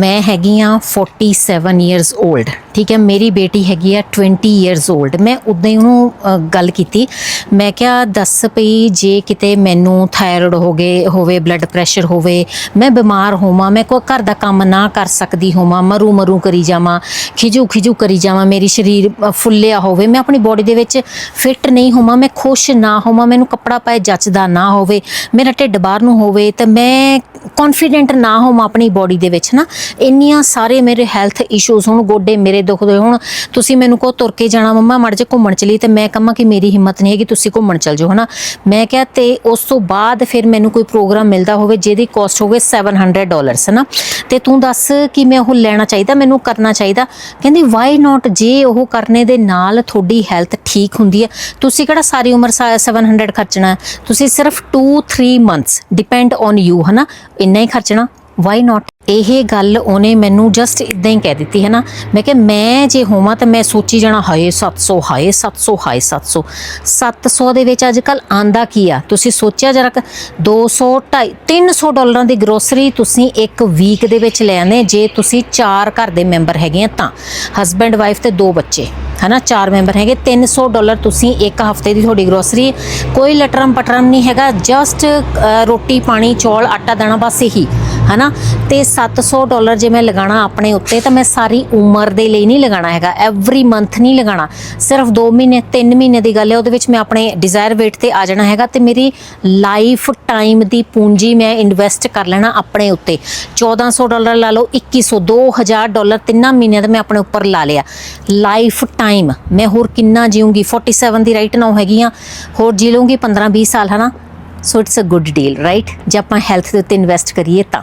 ਮੈਂ ਹੈਗੀ ਆ 47 ਇਅਰਸ 올ਡ ਠੀਕ ਹੈ, ਮੇਰੀ ਬੇਟੀ ਹੈਗੀ ਆ 20 ਇਅਰਸ 올ਡ ਮੈਂ ਉਦਾਂ ਹੀ ਉਹਨੂੰ ਗੱਲ ਕੀਤੀ। ਮੈਂ ਕਿਹਾ, ਦੱਸ ਪਈ ਜੇ ਕਿਤੇ ਮੈਨੂੰ ਥਾਇਰੋਇਡ ਹੋ ਗਏ, ਹੋਵੇ ਬਲੱਡ ਪ੍ਰੈਸ਼ਰ ਹੋਵੇ, ਮੈਂ ਬਿਮਾਰ ਹੋਵਾਂ, ਮੈਂ ਕੋਈ ਘਰ ਦਾ ਕੰਮ ਨਾ ਕਰ ਸਕਦੀ ਹੋਵਾਂ ਮਰੂ ਮਰੂ ਕਰੀ ਜਾਵਾਂ ਖਿਜੂ ਖਿਜੂ ਕਰੀ ਜਾਵਾਂ, ਮੇਰੀ ਸਰੀਰ ਫੁੱਲਿਆ ਹੋਵੇ, ਮੈਂ ਆਪਣੀ ਬੋਡੀ ਦੇ ਵਿੱਚ ਫਿੱਟ ਨਹੀਂ ਹੋਵਾਂ, ਮੈਂ ਖੁਸ਼ ਨਾ ਹੋਵਾਂ, ਮੈਨੂੰ ਕੱਪੜਾ ਪਾਏ ਜੱਚਦਾ ਨਾ ਹੋਵੇ, ਮੇਰਾ ਢਿੱਡ ਬਾਹਰ ਨੂੰ ਹੋਵੇ, ਤੇ ਮੈਂ ਕੌਨਫੀਡੈਂਟ ਨਾ ਹੋਵਾਂ ਆਪਣੀ ਬੋਡੀ ਦੇ ਵਿੱਚ ਨਾ, ਇੰਨੀਆਂ ਸਾਰੇ ਮੇਰੇ ਹੈਲਥ ਇਸ਼ੂਜ਼ ਹੁਣ, ਗੋਡੇ ਮੇਰੇ ਦੁਖਦੇ ਹੁਣ, ਤੁਸੀਂ ਮੈਨੂੰ ਕੋ ਤੁਰ ਕੇ ਜਾਣਾ ਮੰਮਾ, ਮੜ ਜੇ ਘੁੰਮਣ ਚਲੀ ਤੇ ਮੈਂ ਕਹਾਂ ਕਿ ਮੇਰੀ ਹਿੰਮਤ ਨਹੀਂ ਹੈਗੀ, ਤੁਸੀਂ ਘੁੰਮਣ ਚਲ ਜਾਓ, ਹਨਾ? ਮੈਂ ਕਿਹਾ ਤੇ ਉਸ ਤੋਂ ਬਾਅਦ ਫਿਰ ਮੈਨੂੰ ਕੋਈ ਪ੍ਰੋਗਰਾਮ ਮਿਲਦਾ ਹੋਵੇ ਜਿਹਦੀ ਕਾਸਟ ਹੋਵੇ 700 ਡਾਲਰਸ ਹਨਾ? ਤੇ ਤੂੰ ਦੱਸ ਕਿ ਮੈਂ ਉਹ ਲੈਣਾ ਚਾਹੀਦਾ, ਮੈਨੂੰ ਕਰਨਾ ਚਾਹੀਦਾ? ਕਹਿੰਦੀ ਵਾਈ ਨਾਟ ਜੇ ਉਹ ਕਰਨੇ ਦੇ ਨਾਲ ਤੁਹਾਡੀ ਹੈਲਥ ਠੀਕ ਹੁੰਦੀ ਹੈ, ਤੁਸੀਂ ਕਿਹੜਾ ਸਾਰੀ ਉਮਰ ਸਾ- 700 ਖਰਚਣਾ ਤੁਸੀਂ ਸਿਰਫ 2-3 ਮੰਥਸ ਡਿਪੈਂਡ ਔਨ ਯੂ ਹਨਾ? ਇੰਨਾ ਹੀ ਖਰਚਣਾ ਵਾਈ ਨਾਟ ਇਹ ਗੱਲ ਉਹਨੇ ਮੈਨੂੰ ਜਸਟ ਇਦਾਂ ਹੀ ਕਹਿ ਦਿੱਤੀ ਹੈ ਨਾ ਮੈਂ ਕਿ ਮੈਂ ਜੇ ਹੋਵਾਂ ਤਾਂ ਮੈਂ ਸੋਚੀ ਜਾਣਾ, ਹਾਏ 700 ਹਾਏ 700 ਹਾਏ 700 700 ਦੇ ਵਿੱਚ ਅੱਜ ਕੱਲ ਆਂਦਾ ਕੀ ਆ? ਤੁਸੀਂ ਸੋਚਿਆ ਜਰਾ 200 250 300 ਡਾਲਰਾਂ ਦੀ ਗਰੋਸਰੀ ਤੁਸੀਂ ਇੱਕ ਵੀਕ ਦੇ ਵਿੱਚ ਲੈ ਆਉਂਦੇ, ਜੇ ਤੁਸੀਂ ਚਾਰ ਘਰ ਦੇ ਮੈਂਬਰ ਹੈਗੇ ਆ ਤਾਂ। ਹਸਬੈਂਡ ਵਾਈਫ ਤੇ ਦੋ ਬੱਚੇ। ਹਨਾ, ਚਾਰ ਮੈਂਬਰ ਹੈਗੇ 300 ਡਾਲਰ ਤੁਸੀਂ ਇੱਕ ਹਫ਼ਤੇ ਦੀ ਤੁਹਾਡੀ ਗਰੋਸਰੀ ਕੋਈ ਲਟਰਮ ਪਟਰਮ ਨਹੀਂ ਹੈਗਾ ਜਸਟ ਰੋਟੀ, ਪਾਣੀ, ਚੌਲ, ਆਟਾ, ਦਾਣਾ, ਬਸ ਇਹੀ। ਹਨਾ? ਤੇ 700 ਡਾਲਰ ਜੇ ਮੈਂ ਲਗਾਣਾ ਆਪਣੇ ਉੱਤੇ, ਤਾਂ ਮੈਂ ਸਾਰੀ ਉਮਰ ਦੇ ਲਈ ਨਹੀਂ ਲਗਾਣਾ ਹੈਗਾ। ਐਵਰੀ ਮੰਥ ਨਹੀਂ ਲਗਾਣਾ। ਸਿਰਫ 2 ਮਹੀਨੇ 3 ਮਹੀਨੇ ਦੀ ਗੱਲ ਹੈ, ਉਹਦੇ ਵਿੱਚ ਮੈਂ ਆਪਣੇ ਡਿਜ਼ਾਇਰ weight ਤੇ ਆ ਜਾਣਾ ਹੈਗਾ ਤੇ ਮੇਰੀ ਲਾਈਫ ਟਾਈਮ ਦੀ ਪੂੰਜੀ ਮੈਂ ਇਨਵੈਸਟ ਕਰ ਲੈਣਾ ਆਪਣੇ ਉੱਤੇ। 1400 ਡਾਲਰ ਲਾ ਲਓ 2100 2000 ਡਾਲਰ ਤਿੰਨਾਂ ਮਹੀਨਿਆਂ ਦਾ ਮੈਂ ਆਪਣੇ ਉੱਪਰ ਲਾ ਲਿਆ। ਲਾਈਫ ਟਾਈਮ ਮੈਂ ਹੋਰ ਕਿੰਨਾ ਜੀਉਂਗੀ 47 ਦੀ ਰਾਈਟ ਨਾਓ ਹੈਗੀ ਆ। ਹੋਰ ਜੀ ਲੂੰਗੀ 15 20 ਸਾਲ, ਹਨਾ? So it's a good deal right ਜੇ ਆਪਾਂ ਹੈਲਥ ਦੇ ਉੱਤੇ ਇਨਵੈਸਟ ਕਰੀਏ ਤਾਂ।